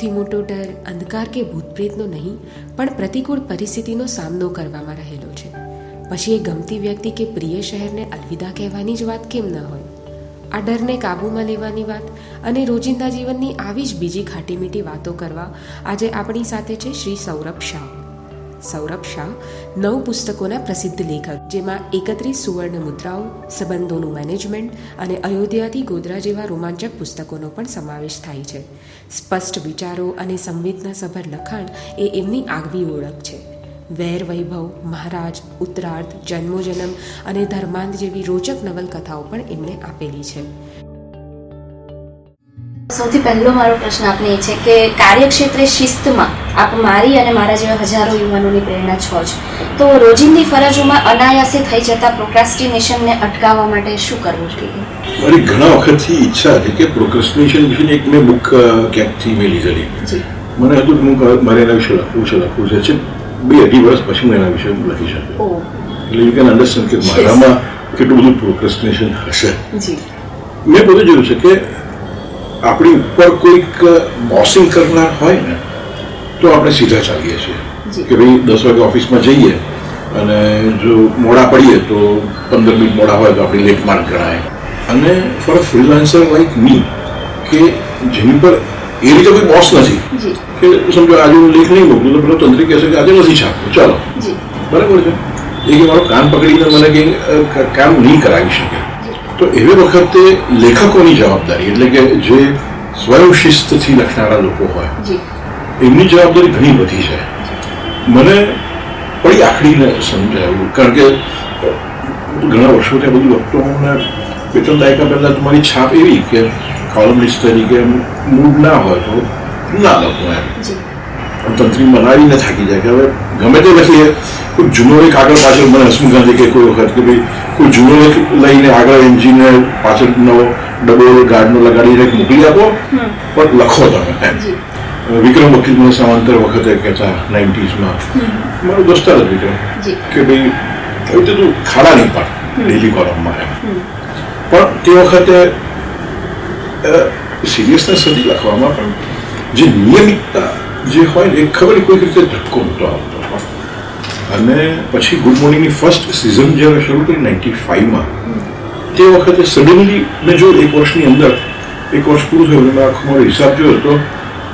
સૌથી મોટો ડર અંધકાર કે ભૂતપ્રેતનો નહીં, પણ પ્રતિકૂળ પરિસ્થિતિનો સામનો કરવામાં રહેલો છે. પછી એ ગમતી વ્યક્તિ કે પ્રિય શહેરને અલવિદા કહેવાની જ વાત કેમ ન હોય? આ ડરને કાબૂમાં લેવાની વાત અને રોજિંદા જીવનની આવી જ બીજી ખાટી મીઠી વાતો કરવા આજે આપણી સાથે છે શ્રી સૌરભ શાહ. સૌરભ શાહ, નવ પુસ્તકોના પ્રસિદ્ધ લેખક, જેમાં એકત્રીસ સુવર્ણ મુદ્રાઓ, સંબંધોનું મેનેજમેન્ટ અને અયોધ્યાથી ગોધરા જેવા રોમાંચક પુસ્તકોનો પણ સમાવેશ થાય છે. સ્પષ્ટ વિચારો અને સંવેદનાસભર લખાણ એ એમની આગવી ઓળખ છે. વેર વૈભવ, મહારાજ, ઉત્તરાર્ધ, જન્મોજન્મ અને ધર્માંધ જેવી રોચક નવલકથાઓ પણ એમણે આપેલી છે. સૌથી પહેલો મારો પ્રશ્ન આપને એ છે કે કાર્યક્ષેત્રે શિસ્તમાં આપ મારી અને મારા જેવા હજારો યુવાનોની પ્રેરણા છો જ. તો રોજિંદી ફરજોમાં અનાયાસે થઈ જતા પ્રોક્રાસ્ટિનેશનને અટકાવવા માટે શું કરવું જોઈએ? મારી ઘણા વખતથી ઈચ્છા હતી કે પ્રોક્રાસ્ટિનેશન વિશેની એક મેં બુક ક્યાંકથી મેં લીધેલી. મને હતું કે હું મારે એના વિશે લખવું છે લખવું છે. છે બે અઢી વર્ષ પછી હું એના વિશે લખી શકું એટલે યુ કેન અન્ડરસ્ટેન્ડ કે મારામાં કેટલું બધું પ્રોક્રાસ્ટિનેશન હશે. મેં બધું જોયું છે કે આપણી ઉપર કોઈક બોસિંગ કરનાર હોય ને તો આપણે સીધા ચાલીએ છીએ. કે ભાઈ દસ વાગે ઓફિસમાં જઈએ અને જો મોડા પડીએ તો પંદર મિનિટ મોડા હોય તો આપણી લેટ માર્ક ગણાય. અને for a freelancer like me કે જેની પર એ રીતે કોઈ બોસ નથી કે સમજો આજે હું લેખ નહીં મોકલું તો પેલો તંત્રી કહેશે કે આજે નથી છાપવું ચાલો. બરાબર છે? એ કે મારો કામ પકડીને મને કંઈ કામ નહીં કરાવી શકે. તો એવી વખતે લેખકોની જવાબદારી એટલે કે જે સ્વયં શિસ્તથી લખનારા લોકો હોય એમની જવાબદારી ઘણી બધી છે મને પડી આખડીને સમજાયું કારણ કે ઘણા વર્ષો ત્યાં બધું લખતો હું ને બે ત્રણ દાયકા પહેલાં તમારી છાપ એવી કે કોલમનિસ્ટ તરીકે મૂડ ના હોય તો ના લખું એમ. તંત્રી મનાવીને થાકી જાય કે હવે ગમે તે લખીએ કોઈ જૂનો એક આગળ પાછળ મને હસમુખ ગાંધી કે કોઈ વખત કે ભાઈ કોઈ જૂનો લઈને આગળ એન્જિનિયર પાછળ નવો ડબો ગાર્ડનો લગાડીને મોકલી આપો પણ લખો તમે એમ. વિક્રમ વકીલ મને સમાંતર વખતે કહેતા નાઇન્ટીઝમાં. મારો દોસ્તાર જ વિક્રમ કે ભાઈ હવે તો તું ખાડા નહીં પાડ ડેલી કોલમમાં એમ. પણ તે વખતે સિરિયસનેસ હતી લખવામાં પણ જે નિયમિતતા જે હોય એ ખબર કોઈક રીતે ધક્કો નહોતો આવતો. અને પછી ગુડ મોર્નિંગની ફર્સ્ટ સિઝન જ્યારે શરૂ કરી નાઇન્ટી ફાઇવમાં તે વખતે સડનલી મેં જો એક વર્ષની અંદર એક વર્ષ પૂરું થયું અને મેં આખો મારો હિસાબ જોયો તો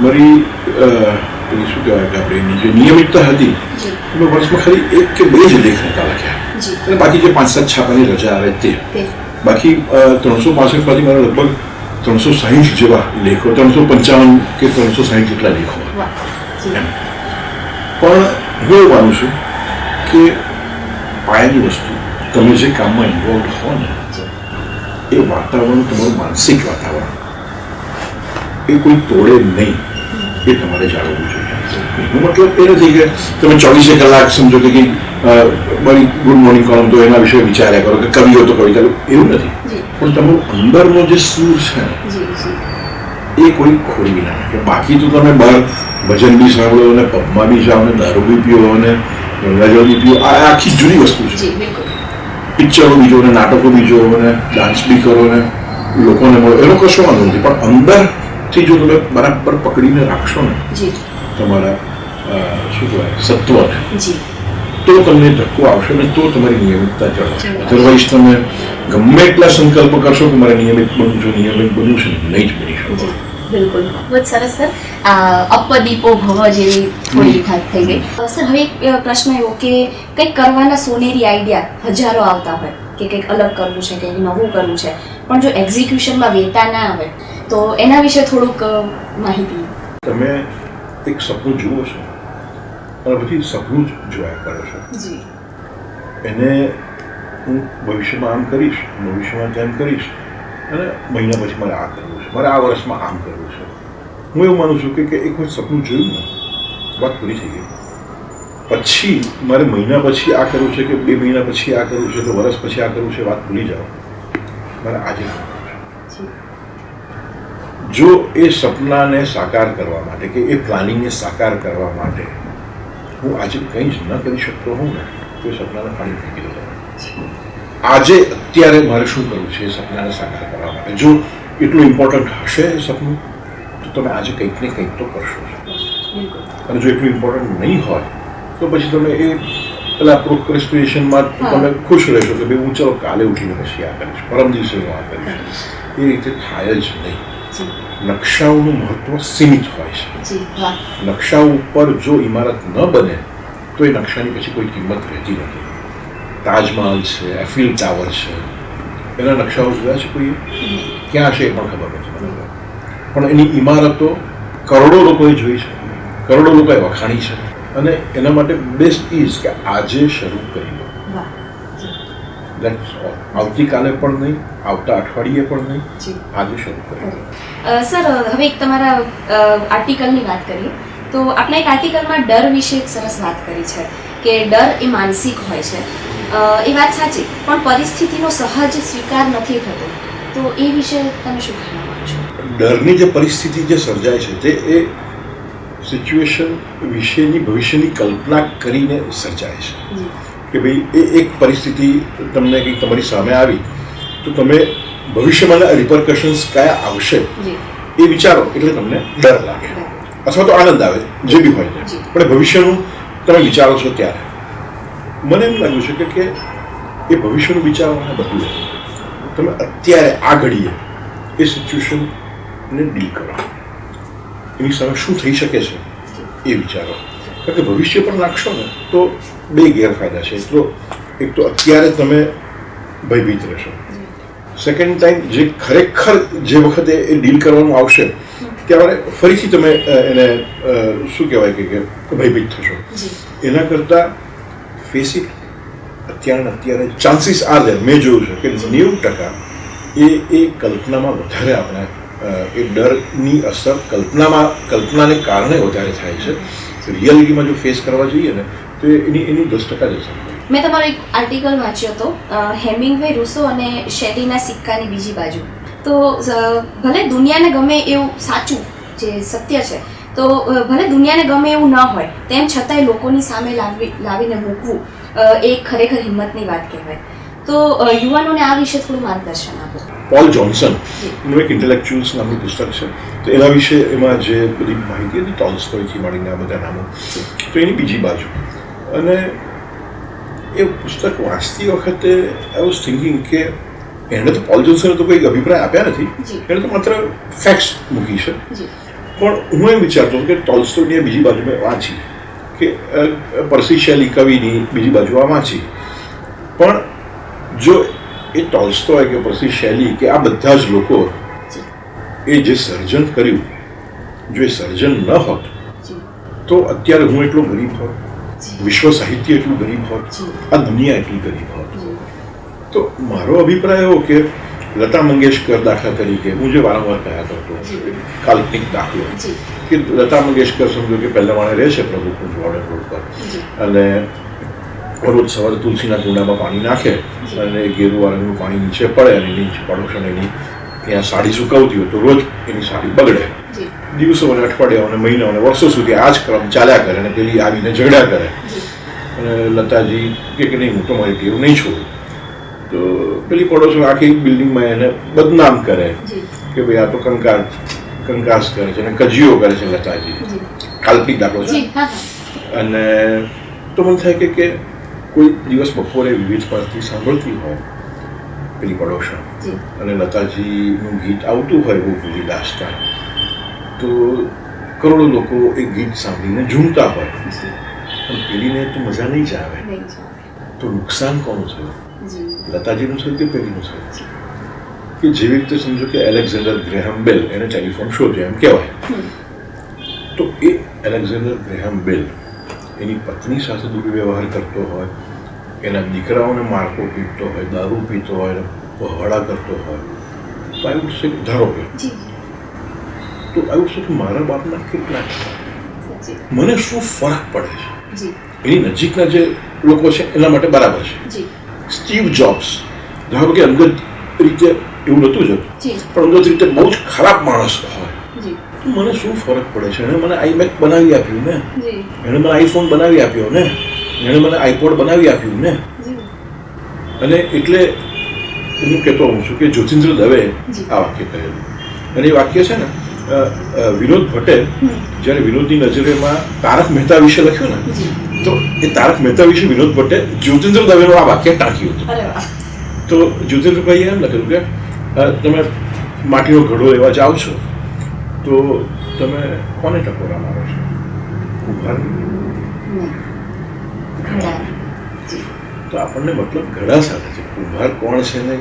મારી શું કહેવાય કે આપણે એની જે નિયમિતતા હતી મેં વર્ષમાં ખાલી એક કે બે જ લેખ નતા લખ્યા. અને બાકી જે પાંચ સાત છાપાની રજા આવે તે. બાકી ત્રણસો પાસઠમાંથી મારા લગભગ ત્રણસો સાહીઠ જેવા લેખો ત્રણસો પંચાવન કે ત્રણસો સાહીઠ જેટલા લેખો. પણ હું એવું માનું છું કે પાયાની વસ્તુ. તમે જે કામમાં ઇન્વોલ્વ હો ને એ વાતાવરણ તમારું માનસિક વાતાવરણ. એ કોઈ તોડે નહીં. એ તમારે જાળવવું જોઈએ. એનો મતલબ એ નથી કે તમે ચોવીસે કલાક સમજો કે મારી ગુડ મોર્નિંગ કોલમ તો એના વિશે વિચાર્યા કરો કે કવિઓ તો કવિતા. એવું નથી. પણ તમારું અંદરનો જે સૂર છે એ કોઈ ખોરવી ના નાખે. બાકી તો તમે બહાર ભજન બી સાંભળો અને પબમાં બી જાઓ ને દારૂ બી પીઓ અને ગંગાજળ બી આ આખી જુદી વસ્તુ છે. પિક્ચરો બીજો ને નાટકો બી જો ને ડાન્સ બી કરો ને લોકોને મળો. એનો કશો વાંધો નથી પણ અંદરથી જો તમે બરાબર પકડીને રાખશો ને તમારા શું કહેવાય સત્વને જી. તો તમને ધક્કો આવશે ને તો તમારી નિયમિતતા જળવાશે. અધરવાઇઝ તમે ગમે એટલા સંકલ્પ કરશો કે મારે નિયમિત બનવું છું નિયમિત બનવું છે નહીં જ બની શકો. બિલકુલ. બહુ સરસ સર. અપદીપો ભવ જેવી થોડી વાત થઈ ગઈ. સર હવે એક પ્રશ્ન એવો કે કંઈક કરવાના સોનેરી આઈડિયા હજારો આવતા હોય કે કંઈક અલગ કરવું છે કંઈક નવું કરવું છે પણ જો એક્ઝિક્યુશનમાં વેતા ના આવે તો એના વિશે થોડુંક માહિતી. તમે એક સપનું જુઓ છો. અને પછી સપનું જ જોયા કરો છો. જી. એને હું ભવિષ્યમાં આમ કરીશ ભવિષ્યમાં તેમ કરીશ. અને મહિના પછી મારે આ કરવું છે. મારે આ વર્ષમાં આમ કરવું છે. હું એવું માનું છું કે કે એક વખત સપનું જોયું ને વાત પૂરી થઈ ગઈ. પછી મારે મહિના પછી આ કરવું છે કે બે મહિના પછી આ કરવું છે કે વર્ષ પછી આ કરવું છે વાત ભૂલી જાઓ. મારે આજે જો. એ સપનાને સાકાર કરવા માટે કે એ પ્લાનિંગને સાકાર કરવા માટે હું આજે કંઈ જ ન કરી શકતો હોઉં ને તો એ સપનાને પાણી ફેંકી દો આજે અત્યારે મારે શું કરવું છે એ સપનાને સાકાર કરવા માટે? જો એટલું ઇમ્પોર્ટન્ટ હશે એ સપનું તો તમે આજે કંઈક ને કંઈક તો કરશો. અને જો એટલું ઇમ્પોર્ટન્ટ નહીં હોય તો પછી તમે એ પેલા પ્રોક્રેસ્ટિનેશનમાં. તમે ખુશ રહેશો કે ભાઈ હું ચલો કાલે ઉઠીને પછી આ કરીશ પરમ દિવસે હું આ કરીશ. એ રીતે થાય જ નહીં. નકશાઓનું મહત્વ સીમિત હોય છે. નકશા નકશાઓ ઉપર જો ઇમારત ન બને તો એ નકશાની પછી કોઈ કિંમત રહેતી નથી. તાજમહલ છે એફિલ ટાવર છે. એના નકશાઓ જોયા છે કોઈએ ક્યાં છે એ પણ ખબર નથી પણ એની ઇમારતો કરોડો લોકોએ જોઈ છે. કરોડો લોકોએ વખાણી છે. અને એના માટે બેસ્ટ ઇઝ કે આજે શરૂ કરી લો દેટ્સ ઓલ આવતીકાલે પણ નહીં આવતા અઠવાડિયે પણ નહીં આજે શરૂ કરી સર હવે એક તમારા આર્ટિકલની વાત કરીએ. તો આપણે એક આર્ટિકલમાં ડર વિશે એક સરસ વાત કરી છે કે ડર એ માનસિક હોય છે. એ વાત સાચી પણ પરિસ્થિતિનો સહજ સ્વીકાર નથી થતો. તો એ વિશે તમે શું કહેવા માંગો છો? ડરની જે પરિસ્થિતિ જે સર્જાય છે તે એ સિચ્યુએશન વિશેની ભવિષ્યની કલ્પના કરીને સર્જાય છે. કે ભાઈ એ એક પરિસ્થિતિ તમને કંઈક તમારી સામે આવી તો તમે ભવિષ્યમાં રિપરકશન્સ કયા આવશે? એ વિચારો એટલે તમને ડર લાગે. અથવા તો આનંદ આવે જે બી હોય. પણ ભવિષ્યનું તમે વિચારો છો ત્યારે. મને એમ લાગ્યું છે કે કે એ ભવિષ્યનું વિચારવાના બદલે તમે અત્યારે આ ઘડીએ એ સિચ્યુએશનને ડીલ કરો એની સામે શું થઈ શકે છે એ વિચારો. કારણ કે ભવિષ્ય પણ નાખશો ને તો બે ગેરફાયદા છે. તો એક તો અત્યારે તમે ભયભીત રહેશો. સેકન્ડ ટાઈમ જે ખરેખર જે વખતે એ ડીલ કરવાનું આવશે ત્યારે ફરીથી તમે એને શું કહેવાય કે કે ભયભીત થશો. એના કરતાં ફેસ અત્યારના અત્યારે ચાન્સીસ આર ધેર મેં જોયું છે કે નેવું ટકા એ એ કલ્પનામાં વધારે આપણે એ ડરની અસર કલ્પનામાં, કલ્પનાને કારણે વધારે થાય છે. રિયાલિટીમાં જો ફેસ કરવા જઈએ ને, તો એની એની દસ ટકા જ મેં તમારો એક આર્ટિકલ વાંચ્યો હતો હેમિંગવે રૂસો અને શેલીના સિક્કાની બીજી બાજુ. તો ભલે દુનિયાને ગમે એવું સાચું જે સત્ય છે તો ભલે દુનિયાને ગમે એવું ન હોય તેમ છતાંય લોકોની સામે લાવી લાવીને મૂકવું એ ખરેખર હિંમતની વાત કહેવાય. તો યુવાનોને આ વિશે થોડું માર્ગદર્શન આપો. પોલ જોન્સન એનું એક ઇન્ટેલેક્ચ્યુઅલ્સ નામનું પુસ્તક છે. તો એના વિશે એમાં જે બધી માહિતી હતી ટોલ્સ્ટોયથી મળીને આ બધા નામો. તો એની બીજી બાજુ. અને એ પુસ્તક વાંચતી વખતે આઈ વોઝ થિંકિંગ કે એણે તો પોલ જોન્સને તો કોઈ અભિપ્રાય આપ્યા નથી. એણે તો માત્ર ફેક્ટ્સ મૂકી છે. પણ હું એમ વિચારતો હતો કે ટોલ્સ્ટોની બીજી બાજુ મેં વાંચી કે પરસી શૈલી કવિની બીજી બાજુ આ વાંચી પણ જો એ ટોલ્સ્ટોય કે પરસી શૈલી કે આ બધા જ લોકો એ જે સર્જન કર્યું જો એ સર્જન ન હોત તો અત્યારે હું એટલો ગરીબ હોત વિશ્વ સાહિત્ય એટલું ગરીબ હોત આ દુનિયા એટલી ગરીબ હોત. તો મારો અભિપ્રાય એવો કે લતા મંગેશકર દાખલા તરીકે હું જે વારંવાર કહ્યા કરતો કાલ્પનિક દાખલો કે લતા મંગેશકર સમજો કે પહેલા માણે રહે છે પ્રભુ કુંજ વોર્ડન રોડ પર અને રોજ સવારે તુલસીના કુંડામાં પાણી નાખે અને ગેરુવાળાનું પાણી નીચે પડે અને નીચે પડોશન એની ત્યાં સાડી સુકવતી હોય તો રોજ એની સાડી બગડે દિવસો અને અઠવાડિયાઓ અને મહિનાઓ અને વર્ષો સુધી આ જ ક્રમ ચાલ્યા કરે અને પેલી આવીને ઝઘડા કરે। અને લતાજી કે કે નહીં હું તો મારી ટેવ નહીં છોડું। તો પેલી પડોશી આખી બિલ્ડિંગમાં એને બદનામ કરે કે ભાઈ આ તો કંકાસ કંકાસ કરે છે અને કજીઓ કરે છે લતાજી. કાલ્પનિક દાખલો છે. અને તો મને થાય કે કે કોઈ દિવસ બપોરે વિવિધ પરથી સાંભળતી હોય પેલી પડોશા. અને લતાજીનું ગીત આવતું હોય ગોકુલી દાસતા તો કરોડો લોકો એ ગીત સાંભળીને ઝૂમતા હોય. પણ પેલીને તો મજા નહીં જ આવે. તો નુકસાન કોનું થયું? લતાજીનું કે પેલીનું થયું કે જેવી રીતે સમજો કે એલેક્ઝાન્ડર ગ્રેહમ બેલ એને ટેલિફોન શોધ્યો એમ કહેવાય. તો એ એલેક્ઝાન્ડર ગ્રેહમ બેલ એની પત્ની સાથે દુર્વ્યવહાર કરતો હોય એના દીકરાઓને મારતો પીટતો હોય દારૂ પીતો હોય પહોળા કરતો હોય તો આઈ વુડ સે ધારો કે. તો આઈ વુડ સે કે મારા બાપના કેટલા મને શું ફરક પડે છે? એની નજીકના જે લોકો છે એના માટે બરાબર છે. સ્ટીવ જોબ્સ ધારો કે અંગત રીતે એવું નહોતું જ જી પણ અંગત રીતે બહુ જ ખરાબ માણસ હોય. તો મને શું ફરક પડે છે? એણે મને આઈમેક બનાવી આપ્યું ને. એણે મને આઈફોન બનાવી આપ્યો ને. એણે મને આઈપોડ બનાવી આપ્યું ને. અને એટલે હું કહેતો હોઉં છું કે જ્યોતિન્દ્ર દવે આ વાક્ય કહેલું. અને એ વાક્ય છે ને વિનોદ ભટ્ટે જ્યારે વિનોદની નજરેમાં તારક મહેતા વિશે લખ્યું ને એ તારક મહેતા વિશે વિનોદ ભટ્ટે જ્યોતિન્દ્ર દવેનું આ વાક્ય ટાંક્યું હતું. તો જ્યોતિન્દ્રભાઈએ એમ લખેલું કે તમે માટીનો ઘડો લેવા જાઓ છો તો તમે કોને ટકોરા મારો છો? તો આપણને મતલબ ઘડા સાથે છે. કુંભાર કોણ છે ને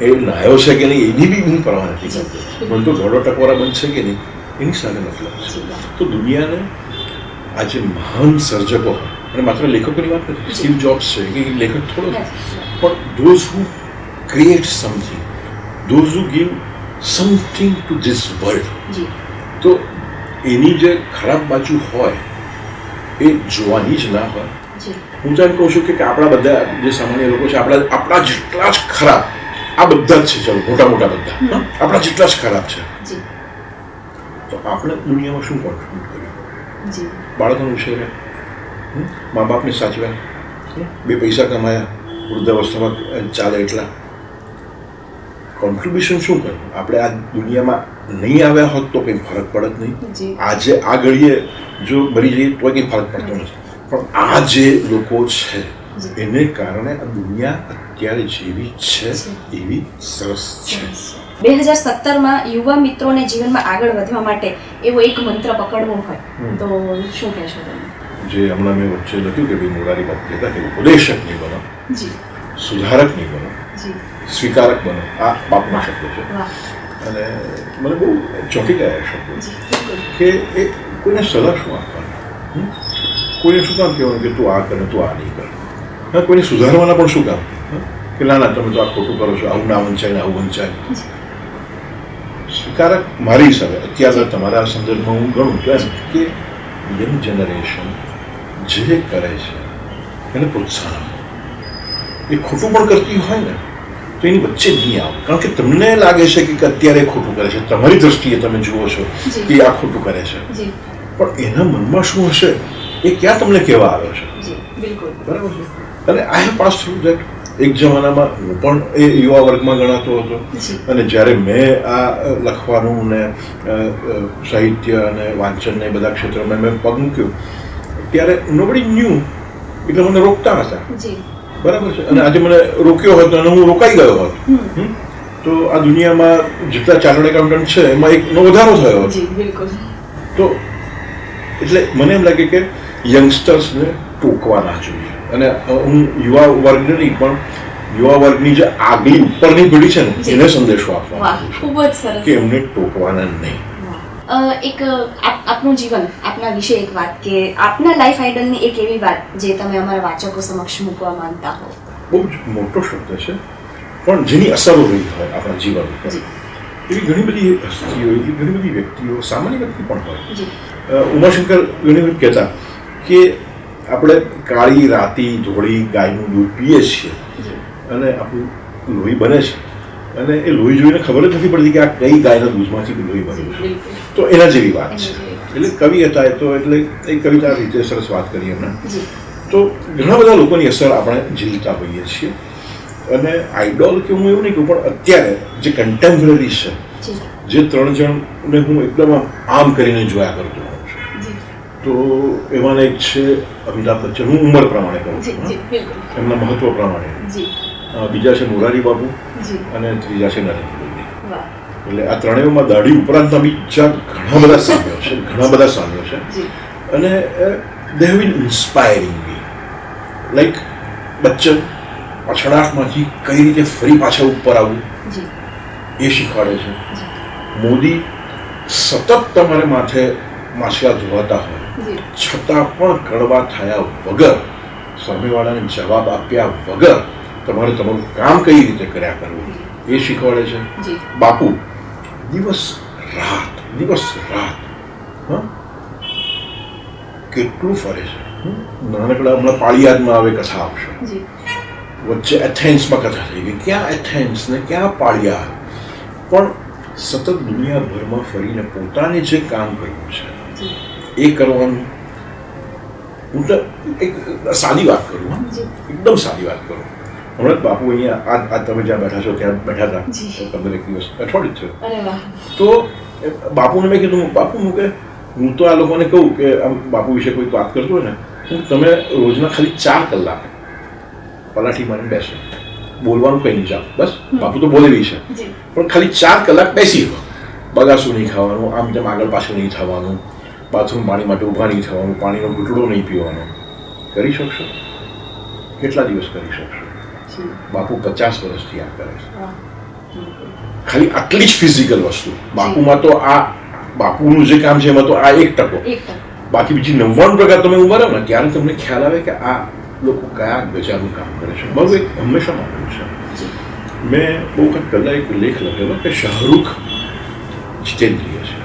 એ નાયો છે કે નહીં એની બી હું પરવા નથી કરતો. પણ તો ઘડો ટકોરા બનશે કે નહીં એની સાથે મતલબ છે. તો દુનિયાને આજે મહાન સર્જકો અને માત્ર લેખકોની વાત નથી સ્ટીવ જોબ્સ છે કે લેખક થોડો છે. પણ those who create something those who give something to this world તો એની જે ખરાબ બાજુ હોય એ જોવાની જ ના હોય. હું તો એમ કહું છું કે આપણા બધા જે સામાન્ય લોકો છે આપણા આપણા જેટલા જ ખરાબ આ બધા જ છે ચલો મોટા મોટા બધા આપણા જેટલા જ ખરાબ છે. તો આપણે દુનિયામાં શું કોન્ટ્રીબ્યુટ કર્યું બાળકોનું હમ? મા બાપને સાચવ્યા? બે પૈસા કમાયા વૃદ્ધાવસ્થામાં ચાલે એટલા. કોન્ટ્રીબ્યુશન શું કર્યું આપણે આ દુનિયામાં નહીં આવ્યા હોત તો કંઈ ફરક પડત નહીં. આજે આ ઘડીએ જો મરી જઈએ તો કંઈ ફરક પડતો નથી. પણ આ જે લોકો છે એને કારણે આ દુનિયા અત્યારે જેવી છે એવી સરસ છે. બે હજાર સત્તરમાં યુવા મિત્રોને જીવનમાં આગળ વધવા માટે એવો એક મંત્ર પકડવો હોય. તો શું કહેશો તમે? જે હમણાં મેં વચ્ચે લખ્યું કે ભાઈ મોરારી બાપુ કહેતા કે ઉપદેશક નહીં બનો સુધારક નહીં બનો સ્વીકારક બનો. આ બાપના શબ્દો છે. અને મને બહુ ચોંકી ગયા શબ્દો. કે એ કોઈને સલાહ શું આપવાની? કોઈને શું કામ કહેવાનું કે તું આ કર તું આ નહીં કર? હા કોઈને સુધારવાના પણ શું કામ? કે ના ના તમે તો આ ખોટું કરો છો આવું ના વંચાય ને આવું વંચાય. સ્વીકારક મારી હિસાબે અત્યારે તમારા સંદર્ભમાં હું ગણું કે યંગ જનરેશન જે કરે છે એને પ્રોત્સાહન. આપો એ ખોટું પણ કરતી હોય ને તો એની વચ્ચે નહીં આવો. કારણ કે તમને લાગે છે કે અત્યારે ખોટું કરે છે. તમારી દ્રષ્ટિએ તમે જુઓ છો. કે આ ખોટું કરે છે. પણ એના મનમાં શું હશે? એ ક્યાં તમને કહેવા આવ્યો છે? બરાબર છે? અને I have pass through that એક જમાનામાં હું પણ એ યુવા વર્ગમાં ગણાતો હતો. અને જ્યારે મેં આ લખવાનું ને સાહિત્ય અને વાંચન ને બધા ક્ષેત્રોમાં મેં પગ મૂક્યો ત્યારે નોબડી ન્યૂ એટલે મને રોકતા હતા બરાબર છે? અને આજે મને રોક્યો હોત અને હું રોકાઈ ગયો હોત? તો આ દુનિયામાં જેટલા ચાર્ટર્ડ એકાઉન્ટન્ટ છે એમાં એકનો વધારો થયો હતો. તો એટલે મને એમ લાગે કે યંગસ્ટર્સને ટોકવા ના જોઈએ. અને હું યુવા વર્ગને નહીં પણ યુવા વર્ગની જે આગલી ઉપરની પેઢી છે ને એને સંદેશો આપવા ખૂબ જ સરસ. કે એમને ટોકવાના નહીં. એક આપ- આપનું જીવન આપના વિશે એક વાત કે આપના લાઈફ આઇડલની એક એવી વાત જે તમે અમારા વાચકો સમક્ષ મૂકવા માંગતા હો. બહુ જ મોટો શબ્દ છે. પણ જેની અસરો રહી હોય આપણા જીવન ઉપર. એવી ઘણી બધી હસ્તીઓ એવી ઘણી બધી વ્યક્તિઓ સામાન્ય વ્યક્તિ પણ હોય. ઉમાશંકર ઘણી વખત કહેતા કે આપણે કાળી રાતી ધોળી ગાયનું દૂધ પીએ છીએ. અને આપણું લોહી બને છે. અને એ લોહી જોઈને ખબર જ નથી પડતી કે આ કઈ ગાયના દૂધમાંથી લોહી બન્યું છે. તો એના જેવી વાત છે. એટલે કવિ હતા એ તો એટલે એ કવિતા રીતે સરસ વાત કરી એમને તો ઘણા બધા લોકોની અસર આપણે ઝીલતા હોઈએ છીએ. અને આઈડોલ કે હું એવું નહીં કહું પણ અત્યારે જે કન્ટેમ્પરરી છે જે. ત્રણ જણને હું એકદમ આમ કરીને જોયા કરતો હોઉં છું. તો એમાંના એક છે અમિતાભ બચ્ચન. હું ઉંમર પ્રમાણે કહું છું એમના મહત્વ પ્રમાણે. બીજા છે મોરારી બાબુ અને ત્રીજા છે નરેન્દ્ર મોદી. એટલે આ ત્રણેયમાં દાઢી ઉપરાંત બીજા ઘણા બધા સામ્યો છે ઘણા બધા સામ્યો છે. અને they have been inspiring me like Bachchan પછડાટમાંથી કઈ રીતે ફરી પાછા ઉપર આવવું એ શીખવાડે છે. મોદી સતત તમારે માથે માછલા ધોવાતા હોય. છતાં પણ કડવા થયા વગર સામેવાળાને જવાબ આપ્યા વગર તમારે તમારું કામ કઈ રીતે કર્યા કરવું? એ શીખવાડે છે? બાપુ દિવસ રાત દિવસ રાત હા? કેટલું ફરે છે? નાનકડા હમણાં પાળિયાદમાં આવે કથા આપશે. વચ્ચે એથેન્સમાં કથા થઈ ગઈ. ક્યાં એથેન્સ ને ક્યાં પાળિયાદ? પણ સતત દુનિયાભરમાં ફરીને પોતાને જે કામ કર્યું છે એ કરવાનું હું તો એક સાદી વાત કરું એકદમ સાદી વાત કરું. હમણાં જ બાપુ અહીંયા આ આ તમે જ્યાં બેઠા છો ત્યાં બેઠા હતા. પંદર એક દિવસ અઠવાડિયું થયું તો બાપુને મેં કીધું બાપુ હું કે હું તો આ લોકોને કહું કે આમ બાપુ વિશે કોઈ વાત કરતો હોય ને હું તમે રોજના ખાલી ચાર કલાક પલાઠી મારીને બેસો. બોલવાનું કંઈ નહીં ચાલ બસ. બાપુ તો બોલેલી છે. પણ ખાલી ચાર કલાક બેસી બગાસું નહીં ખાવાનું આમ તેમ આગળ પાછળ નહીં થવાનું બાથરૂમ પાણી માટે ઊભા નહીં થવાનું પાણીનો ઘૂંટડો નહીં પીવાનો. કરી શકશો? કેટલા દિવસ કરી શકશો? બાપુ પચાસ વર્ષથી આ કરે છે. ખાલી આટલી જ ફિઝિકલ વસ્તુ. બાપુમાં તો આ બાપુનું જે કામ છે એમાં તો આ એક ટકો. બાકી બીજી નવ્વાણું ટકા તમે ઊભા રહો ને ત્યારે તમને ખ્યાલ આવે કે આ લોકો કયા ગજાનું કામ કરે છે. મારું એક હંમેશા માનવું છે. મેં બહુ વખત પહેલાં એક લેખ લખેલો કે શાહરૂખ જીતેન્દ્રિય છે.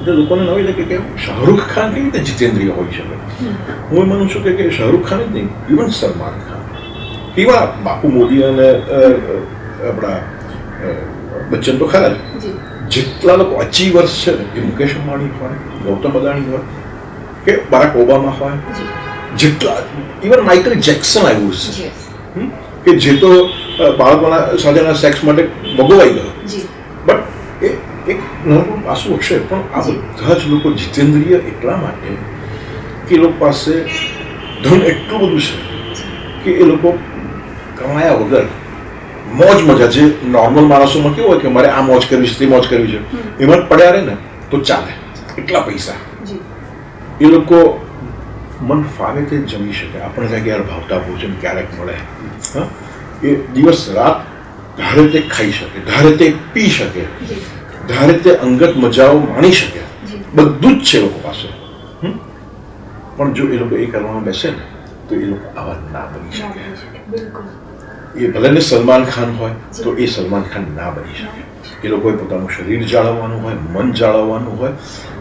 એટલે લોકોને નવી લાગે કે શાહરૂખ ખાન કેવી રીતે જીતેન્દ્રિય હોઈ શકે? હું એ માનું છું કે કે શાહરૂખ ખાન જ નહીં ઇવન સલમાન ખાન. કેવા બાપુ મોદી અને આપણા બચ્ચન તો ખરા જેટલા લોકો અચીવર્સ છે એ મુકેશ અંબાણી હોય ગૌતમ અદાણી હોય કે બરાક ઓબામા હોય જેટલા ઇવન માઇકલ જેક્સન આવ્યું છે કે જે તો બાળકોના સાથેના સેક્સ માટે ભગવાઈ ગયો. બટ એ એક નાનું પાસું હશે પણ આ બધા જ લોકો જીતેન્દ્રિય એટલા માટે કે એ લોકો પાસે ધન એટલું બધું છે કે એ લોકો કમાયા વગર મોજ મજા જે નોર્મલ માણસોમાં કેવું હોય કે મારે આ મોજ કરવી છે તે મોજ કરવી છે એમાં પડ્યા રહે ને તો ચાલે. એટલા પૈસા. એ લોકો મન ફાવે તે જમી શકે. આપણે ત્યાં યાર ભાવતા ભોજન ક્યારેક મળે. હા? એ દિવસ રાત ધારે તે ખાઈ શકે ધારે તે પી શકે ધારે તે અંગત મજાઓ માણી શકે. બધું જ છે એ લોકો પાસે? પણ જો એ લોકો એ કરવામાં બેસે ને તો એ લોકો આવા ના બની શકે. બની શકે. બિલકુલ. એ ભલે ને સલમાન ખાન હોય તો એ સલમાન ખાન ના બની શકે. એ લોકોએ પોતાનું શરીર જાળવવાનું હોય મન જાળવવાનું હોય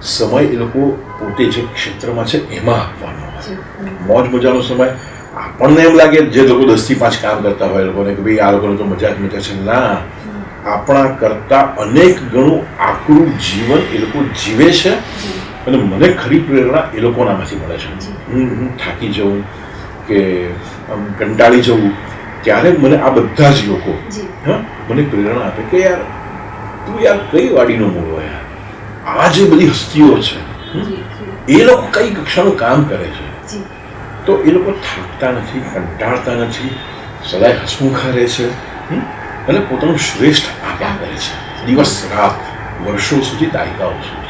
સમય એ લોકો પોતે જે ક્ષેત્રમાં છે એમાં આપવાનો હોય. મોજ મજાનો સમય. આપણને એમ લાગે જે લોકો દસથી પાંચ કામ કરતા હોય એ લોકોને કે ભાઈ આ લોકોને તો મજા જ મજા છે. ના. આપણા કરતાં અનેક ગણું આકરું જીવન એ લોકો જીવે છે અને મને ખરી પ્રેરણા એ લોકોનામાંથી મળે છે. હું હું થાકી જવું કે કંટાળી જવું ત્યારે મને આ બધા જ લોકો હા મને પ્રેરણા આપે કે યાર તું યાર કઈ વાડીનો મોડો યાર? આ જે બધી હસ્તીઓ છે એ લોકો કઈ કક્ષાનું કામ કરે છે? તો એ લોકો થાકતા નથી કંટાળતા નથી સદાય હસમુખા રહે છે? અને પોતાનું શ્રેષ્ઠ આપા કરે છે. દિવસ રાત વર્ષો સુધી દાયકાઓ સુધી